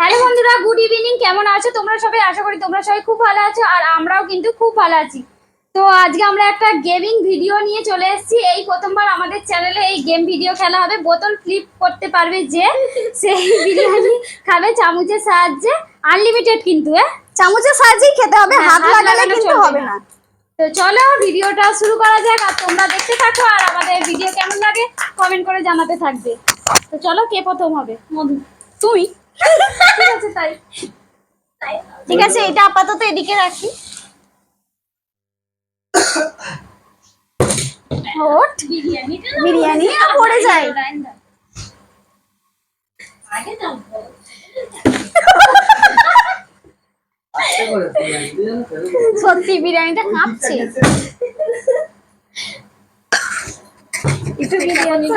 Hello বন্ধুরা good evening কেমন আছো? তোমরা সবাই আশা করি তোমরা সবাই খুব ভালো আছো আর আমরাও কিন্তু খুব ভালো আছি। তো আজকে আমরা একটা গেমিং ভিডিও নিয়ে চলে এসেছি। এই প্রথমবার আমাদের চ্যানেলে এই গেম ভিডিও খেলা হবে। বোতল ফ্লিপ করতে পারবে যে সেই বিরিয়ানি খাবে চামচের সাহায্যে। আনলিমিটেড কিন্তু হ্যাঁ? চামচের সাহায্যেই খেতে হবে হ্যাঁ, হাত লাগালে কিন্তু হবে না। তো চলো ভিডিওটা শুরু করা যাক আর তোমরা দেখতে থাকো আর আমাদের ভিডিও কেমন লাগে কমেন্ট করে জানাতে থাকবে। তো চলো কে প্রথম হবে? মধু। তুই ঠিক আছে এটা আপাতত এদিকে রাখি। ওট বিরিয়ানি পড়ে যায়। সত্যি, বিরিয়ানিটা কাঁপছে। একটু বিরিয়ানি।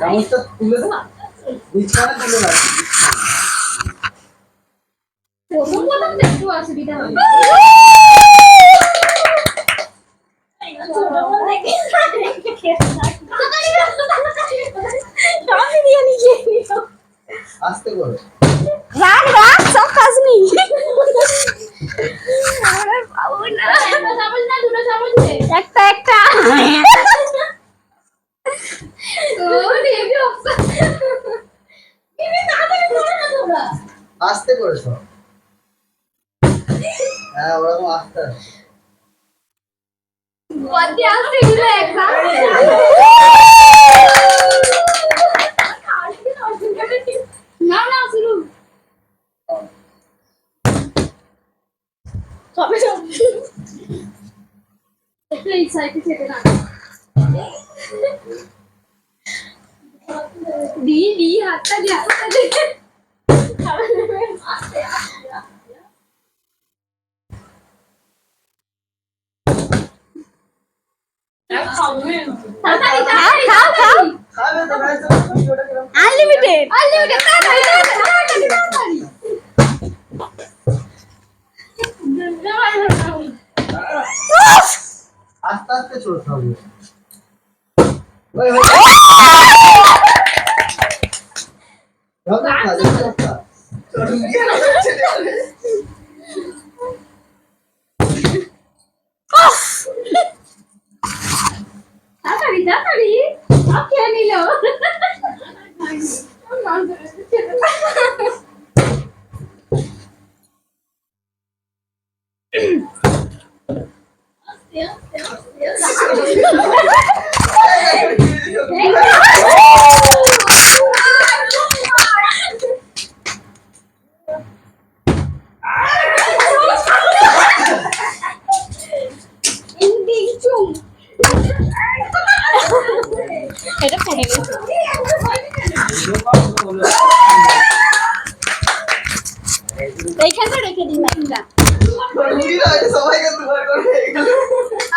চামচটা তুলে দাও বিছানা তুলে রাখি প্রথম প্রথম একটু অসুবিধা হবে বিরিয়ানি খেয়ে নিও আস্তে করে। রাখ রাখ সব কাজ নেই। না। দে একটা একটা ওরে হেভি অবস্থা তুমি তাড়াতাড়ি করো না তোমরা আস্তে করে সব হ্যাঁ ওরকম আস্তে আস্তে। বদ্দি আসতে গেলে একদম না না শুরু সবে একটু এই সাইডে ছেড়ে না দি দি হাতটা দি হাতটা দি তাড়াতাড়ি তাড়াতাড়ি খাও, খাও। খাবে তো ভাই তো ভিডিওটা কীরকম আনলিমিটেড আনলিমিটেড তাড়াতাড়ি তাড়াতাড়ি তাড়াতাড়ি আস্তে আস্তে চলতে হবে ওই ওই হবে না দেখতে পাচ্ছা তাড়াতাড়ি তাড়াতাড়ি সব খেয়ে নিল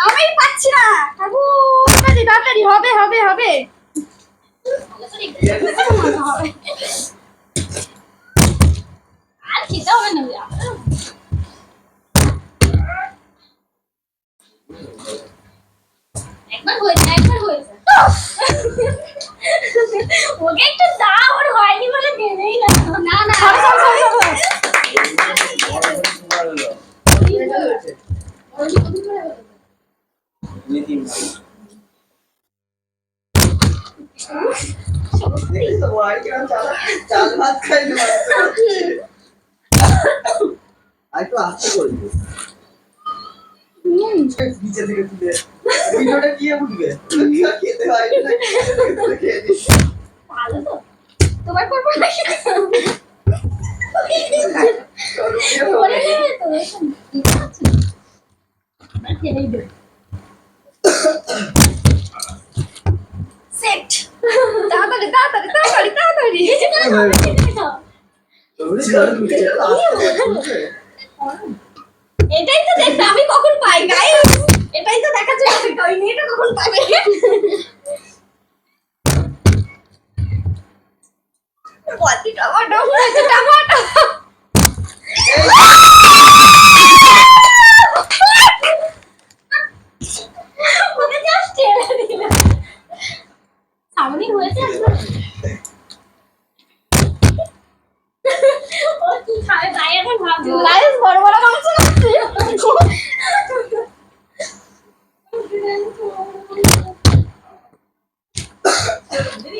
আমি পাচ্ছি না। তাড়াতাড়ি হবে হবে হবে। আর খেতে হবে না। একবার হয়েছে একবার হয়েছে। ওকে একটু দাও ওর হয়নি বলে দেবেই না। না না। সর, সর, সর, সর। চাল ভাত খাই একটু আস্তে করে দিও। নিচে থেকে তুলে ভিডিওটা কি উঠবে খেতে হয় না খেয়ে দিস ভালো তো তোমার করব সেট তাড়াতাড়ি তাড়াতাড়ি তাড়াতাড়ি তাড়াতাড়ি এটাই তো দেখতে, আমি কখন পাই? গাইস এটাই তো দেখার জন্য অপেক্ষা ওই মেয়েটা কখন পাবে বলতি টমাটো। টমাটো হয়েছে ও কি খাবে? তাই এখন ভাবছি গাইস বড় বড় মাংস খাচ্ছি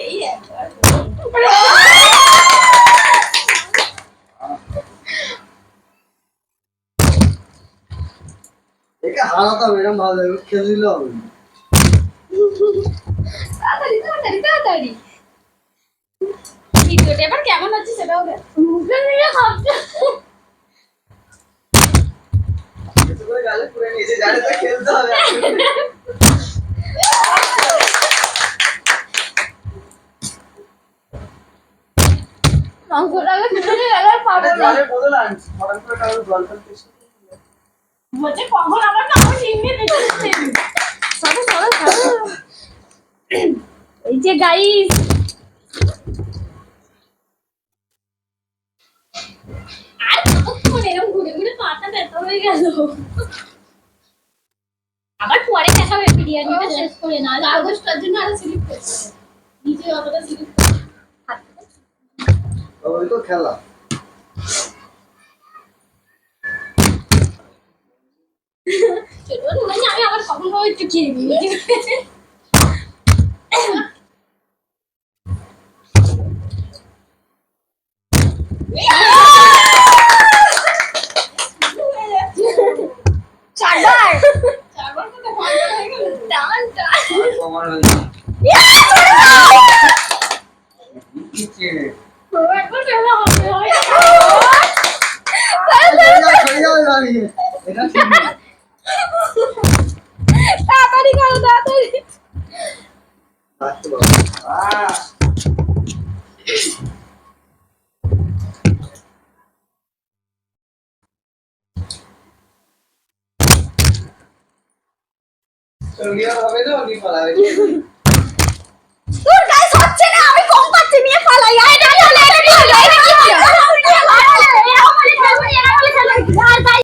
এই একবার একে হারাতাম এরকম ভালো লাগবে খেলে দিলে হবে। তাড়াতাড়ি তাড়াতাড়ি তাড়াতাড়ি। ভিডিওটা এবার কেমন হচ্ছে সেটাও মুখে নিয়ে খাচ্ছে খেলতে হবে। মাংসটাকে গেলে পাবো না আনছি হঠাৎ করে কারও জল টল তেষ্টা পেয়েছে। বলছে কখন আমার না নিয়ে দেখতে সরো সরো সরো। এই যে গাইস আর কতক্ষণ এরকম ঘুরে ঘুরে পাটা ব্যথা হয়ে গেল? আবার পরে দেখাবে বিরিয়ানিটা শেষ করে না জন্য আরও স্লিপ করছে। নিচে অতটা স্লিপ ওই তো খেলা। আমি আবার কখন ভাবে একটু খেয়ে নিই চারবার? তো হয়ে গেল। তোর গায়ে সচ্ছে না আমি কম পাচ্ছি নিয়ে ফালাই আয় না না না